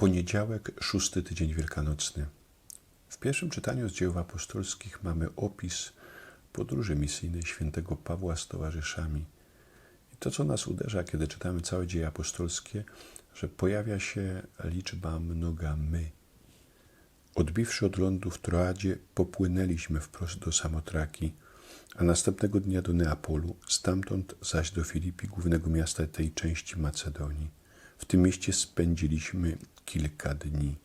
Poniedziałek, szósty tydzień wielkanocny. W pierwszym czytaniu z dzieł apostolskich mamy opis podróży misyjnej świętego Pawła z towarzyszami. I to, co nas uderza, kiedy czytamy całe dzieje apostolskie, że pojawia się liczba mnoga my. Odbiwszy od lądu w Troadzie, popłynęliśmy wprost do Samotraki, a następnego dnia do Neapolu, stamtąd zaś do Filipi, głównego miasta tej części Macedonii. W tym mieście spędziliśmy kilka dni.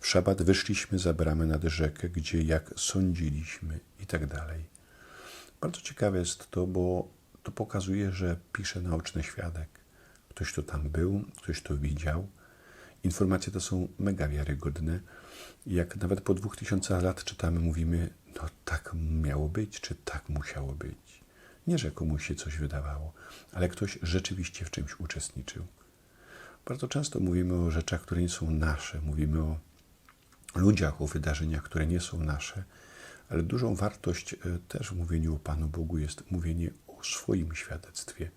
W szabat wyszliśmy za bramę nad rzekę, gdzie jak sądziliśmy i tak dalej. Bardzo ciekawe jest to, bo to pokazuje, że pisze naoczny świadek. Ktoś, kto tam był, ktoś to widział. Informacje to są mega wiarygodne. Jak nawet po dwóch tysiącach lat czytamy, mówimy, no tak miało być, czy tak musiało być. Nie, że komuś się coś wydawało, ale ktoś rzeczywiście w czymś uczestniczył. Bardzo często mówimy o rzeczach, które nie są nasze, mówimy o ludziach, o wydarzeniach, które nie są nasze, ale dużą wartość e, też w mówieniu o Panu Bogu jest mówienie o swoim świadectwie.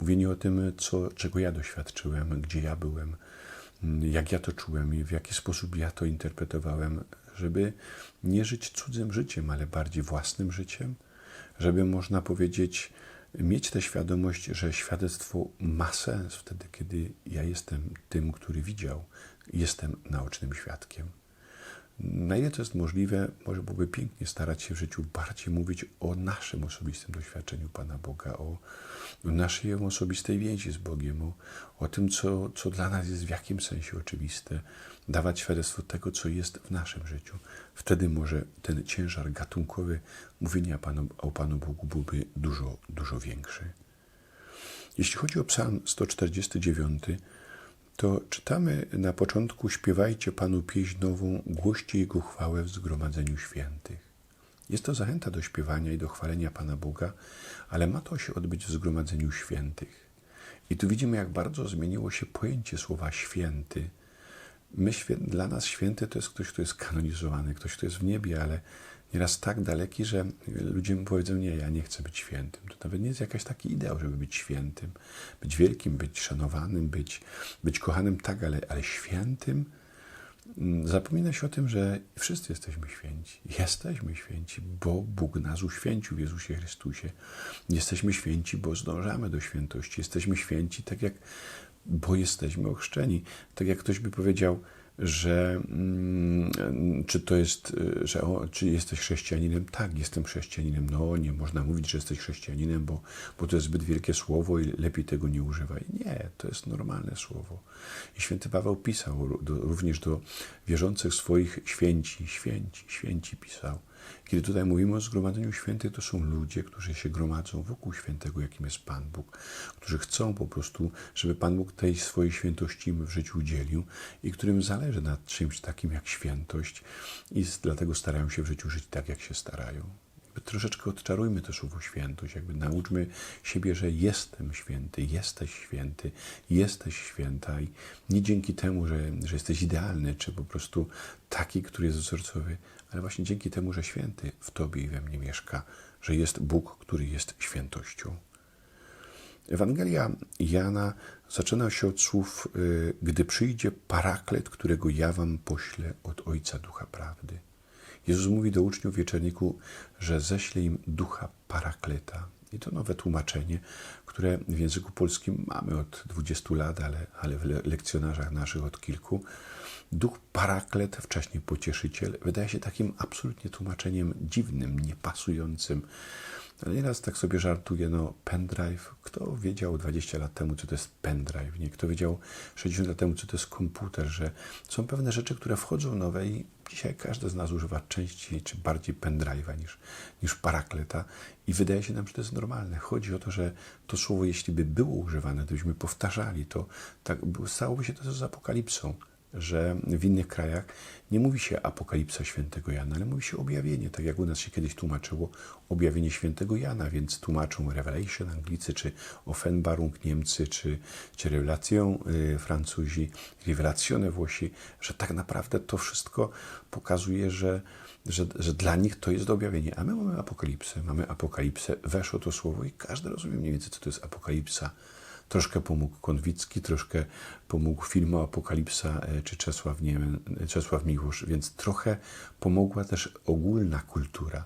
Mówienie o tym, co, czego ja doświadczyłem, gdzie ja byłem, jak ja to czułem i w jaki sposób ja to interpretowałem, żeby nie żyć cudzym życiem, ale bardziej własnym życiem, żeby można powiedzieć, mieć tę świadomość, że świadectwo ma sens wtedy, kiedy ja jestem tym, który widział, jestem naocznym świadkiem. Na ile to jest możliwe, może byłoby pięknie starać się w życiu bardziej mówić o naszym osobistym doświadczeniu Pana Boga, o, naszej osobistej więzi z Bogiem, o, o tym, co, co dla nas jest w jakim sensie oczywiste, dawać świadectwo tego, co jest w naszym życiu. Wtedy może ten ciężar gatunkowy mówienia Panu, o Panu Bogu byłby dużo, dużo większy. Jeśli chodzi o Psalm 149, to czytamy na początku: Śpiewajcie Panu pieśń nową, głoście Jego chwałę w zgromadzeniu świętych. Jest to zachęta do śpiewania i do chwalenia Pana Boga, ale ma to się odbyć w zgromadzeniu świętych. I tu widzimy, jak bardzo zmieniło się pojęcie słowa święty. My, dla nas święty to jest ktoś, kto jest kanonizowany, ktoś, kto jest w niebie, ale nieraz tak daleki, że ludzie mu powiedzą, nie, ja nie chcę być świętym. To nawet nie jest jakaś taki ideał, żeby być świętym, być wielkim, być szanowanym, być, być kochanym, tak, ale, ale świętym. Mm, zapomina się o tym, że wszyscy jesteśmy święci. Jesteśmy święci, bo Bóg nas uświęcił w Jezusie Chrystusie. Jesteśmy święci, bo zdążamy do świętości. Jesteśmy święci tak jak, bo jesteśmy ochrzczeni. Tak jak ktoś by powiedział, że mm, czy to jest, że o, czy jesteś chrześcijaninem? Tak, jestem chrześcijaninem. No, nie można mówić, że jesteś chrześcijaninem, bo, bo to jest zbyt wielkie słowo i lepiej tego nie używaj. Nie, to jest normalne słowo. I święty Paweł pisał do, również do wierzących swoich święci, święci, święci pisał. Kiedy tutaj mówimy o zgromadzeniu świętych, to są ludzie, którzy się gromadzą wokół świętego, jakim jest Pan Bóg, którzy chcą po prostu, żeby Pan Bóg tej swojej świętości w życiu udzielił i którym zależy nad czymś takim jak świętość i dlatego starają się w życiu żyć tak, jak się starają troszeczkę odczarujmy to słowo świętość, jakby nauczmy siebie, że jestem święty, jesteś święty, jesteś święta i nie dzięki temu, że, że jesteś idealny, czy po prostu taki, który jest wzorcowy, ale właśnie dzięki temu, że święty w Tobie i we mnie mieszka, że jest Bóg, który jest świętością. Ewangelia Jana zaczyna się od słów: y, Gdy przyjdzie paraklet, którego ja wam poślę od Ojca Ducha Prawdy. Jezus mówi do uczniów wieczerniku, że ześle im ducha parakleta. I to nowe tłumaczenie, które w języku polskim mamy od 20 lat, ale, ale w lekcjonarzach naszych od kilku. Duch paraklet, wcześniej pocieszyciel, wydaje się takim absolutnie tłumaczeniem dziwnym, niepasującym. Nieraz tak sobie żartuję, no pendrive, kto wiedział 20 lat temu, co to jest pendrive, nie? Kto wiedział 60 lat temu, co to jest komputer, że są pewne rzeczy, które wchodzą nowe i dzisiaj każdy z nas używa częściej czy bardziej pendrive'a niż, niż parakleta i wydaje się nam, że to jest normalne. Chodzi o to, że to słowo, jeśli by było używane, to byśmy powtarzali to, tak stałoby się to z apokalipsą że w innych krajach nie mówi się apokalipsa świętego Jana, ale mówi się objawienie, tak jak u nas się kiedyś tłumaczyło objawienie świętego Jana, więc tłumaczą Revelation Anglicy, czy Offenbarung Niemcy, czy, czy Revelacją y, Francuzi, Revelatione Włosi, że tak naprawdę to wszystko pokazuje, że, że, że dla nich to jest objawienie, a my mamy apokalipsę, mamy apokalipsę, weszło to słowo i każdy rozumie mniej więcej, co to jest apokalipsa Troszkę pomógł Konwicki, troszkę pomógł film Apokalipsa e, czy Czesław, Niemen, Czesław Miłosz, więc trochę pomogła też ogólna kultura.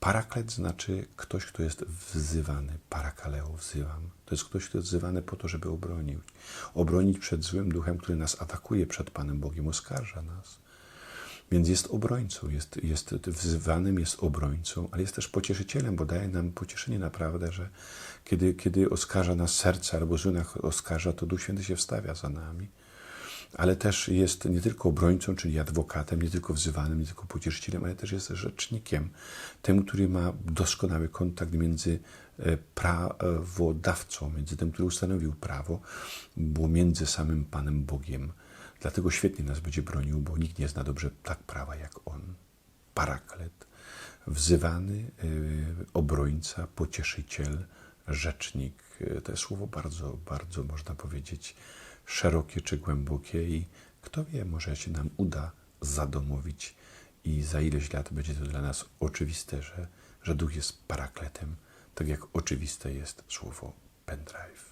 Paraklet znaczy ktoś, kto jest wzywany. Parakaleo wzywam. To jest ktoś, kto jest wzywany po to, żeby obronić. Obronić przed złym duchem, który nas atakuje przed Panem Bogiem, oskarża nas. Więc jest obrońcą, jest, jest wzywanym, jest obrońcą, ale jest też pocieszycielem, bo daje nam pocieszenie naprawdę, że kiedy, kiedy oskarża nas serce albo nas oskarża, to Duch Święty się wstawia za nami. Ale też jest nie tylko obrońcą, czyli adwokatem, nie tylko wzywanym, nie tylko pocieszycielem, ale też jest rzecznikiem, tym, który ma doskonały kontakt między e, prawodawcą, między tym, który ustanowił prawo, bo między samym Panem Bogiem. Dlatego świetnie nas będzie bronił, bo nikt nie zna dobrze tak prawa jak on. Paraklet, wzywany, yy, obrońca, pocieszyciel, rzecznik. Yy, To jest słowo bardzo, bardzo, można powiedzieć, szerokie czy głębokie i kto wie, może się nam uda zadomowić i za ileś lat będzie to dla nas oczywiste, że, że Duch jest parakletem, tak jak oczywiste jest słowo pendrive.